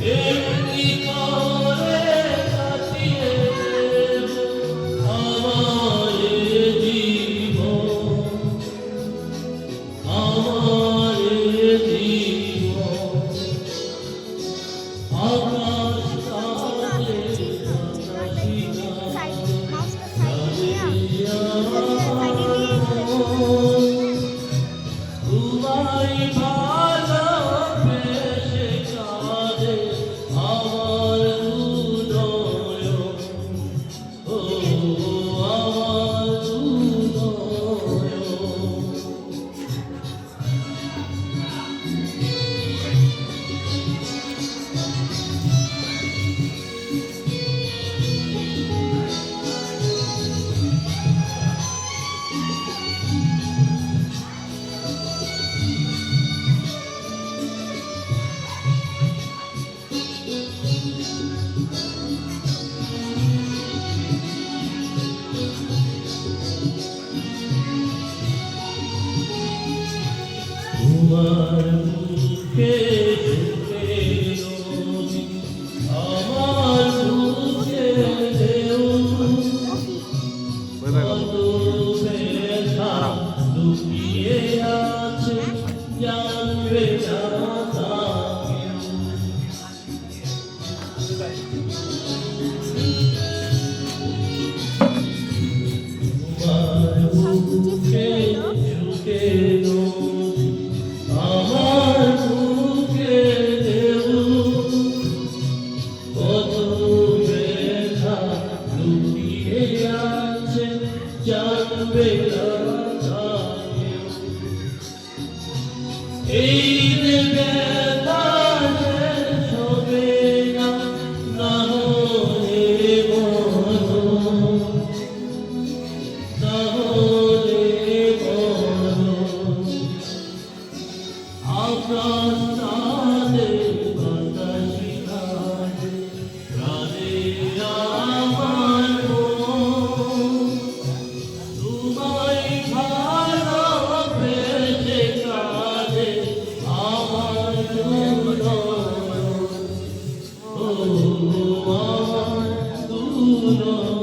Ele তোমার মুখে আমার মুখে লুকিয়ে আছে জানবে না Thank you. জানবে এই দেবে দূর